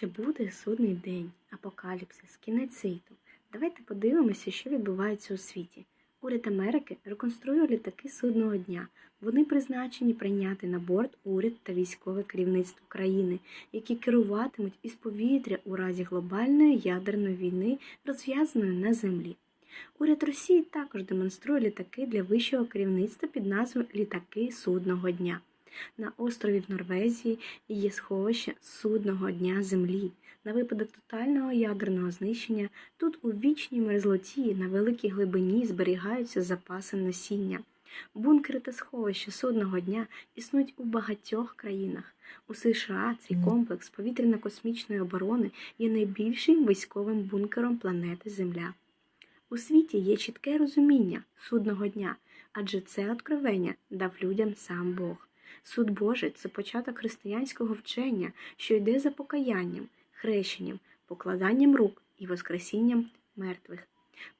Чи буде судний день, апокаліпсис, кінець світу? Давайте подивимося, що відбувається у світі. Уряд Америки реконструює літаки судного дня. Вони призначені прийняти на борт уряд та військове керівництво країни, які керуватимуть із повітря у разі глобальної ядерної війни, розв'язаної на землі. Уряд Росії також демонструє літаки для вищого керівництва під назвою Літаки судного дня. На острові в Норвезії є сховище судного дня Землі. На випадок тотального ядерного знищення тут у вічній мерзлоті на великій глибині зберігаються запаси насіння. Бункери та сховища судного дня існують у багатьох країнах. У США цей комплекс повітряно-космічної оборони є найбільшим військовим бункером планети Земля. У світі є чітке розуміння судного дня, адже це откровення дав людям сам Бог. Суд Божий це початок християнського вчення, що йде за покаянням, хрещенням, покладанням рук і воскресінням мертвих.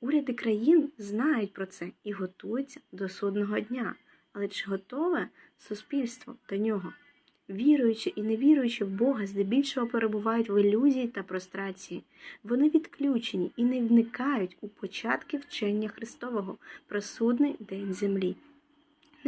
Уряди країн знають про це і готуються до судного дня. Але чи готове суспільство до нього? Віруючи і не віруючи в Бога, здебільшого перебувають в ілюзії та прострації. Вони відключені і не вникають у початки вчення Христового про судний день землі.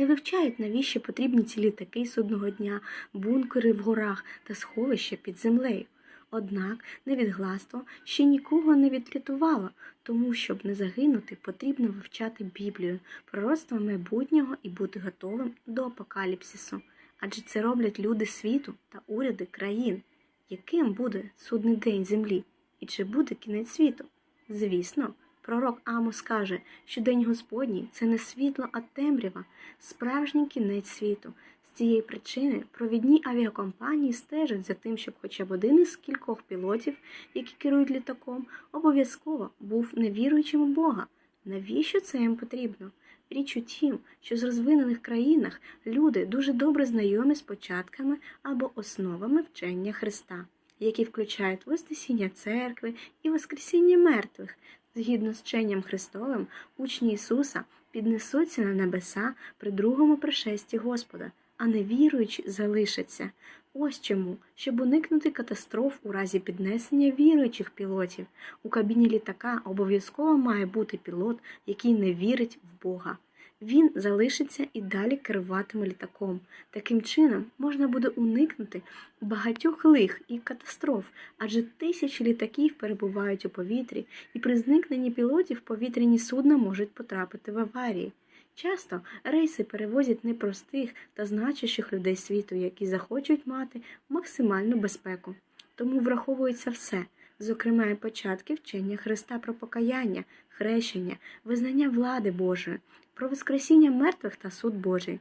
Не вивчають, навіщо потрібні ці літаки судного дня, бункери в горах та сховища під землею. Однак невідгластво ще нікого не відрятувало, тому, щоб не загинути, потрібно вивчати Біблію, пророцтво майбутнього і бути готовим до апокаліпсису. Адже це роблять люди світу та уряди країн. Яким буде судний день землі? І чи буде кінець світу? Звісно, пророк Амос каже, що день Господній це не світло, а темрява, справжній кінець світу. З цієї причини провідні авіакомпанії стежать за тим, щоб хоча б один із кількох пілотів, які керують літаком, обов'язково був невіруючим у Бога. Навіщо це їм потрібно? Річ у тім, що з розвинених країнах люди дуже добре знайомі з початками або основами вчення Христа, які включають Воскресіння церкви і Воскресіння мертвих. Згідно з вченням Христовим, учні Ісуса піднесуться на небеса при другому пришесті Господа, а невіруючі залишаться. Ось чому, щоб уникнути катастроф у разі піднесення віруючих пілотів. У кабіні літака обов'язково має бути пілот, який не вірить в Бога. Він залишиться і далі керуватиме літаком. Таким чином можна буде уникнути багатьох лих і катастроф, адже тисячі літаків перебувають у повітрі, і при зникненні пілотів повітряні судна можуть потрапити в аварії. Часто рейси перевозять непростих та значущих людей світу, які захочуть мати максимальну безпеку. Тому враховується все, зокрема і початки вчення Христа про покаяння, хрещення, визнання влади Божої, про воскресіння мертвих та суд Божий.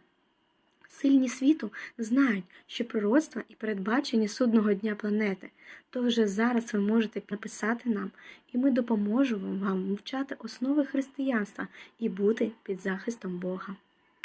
Сильні світу знають, що пророцтва і передбачення судного дня планети, то вже зараз ви можете написати нам, і ми допоможемо вам вивчати основи християнства і бути під захистом Бога.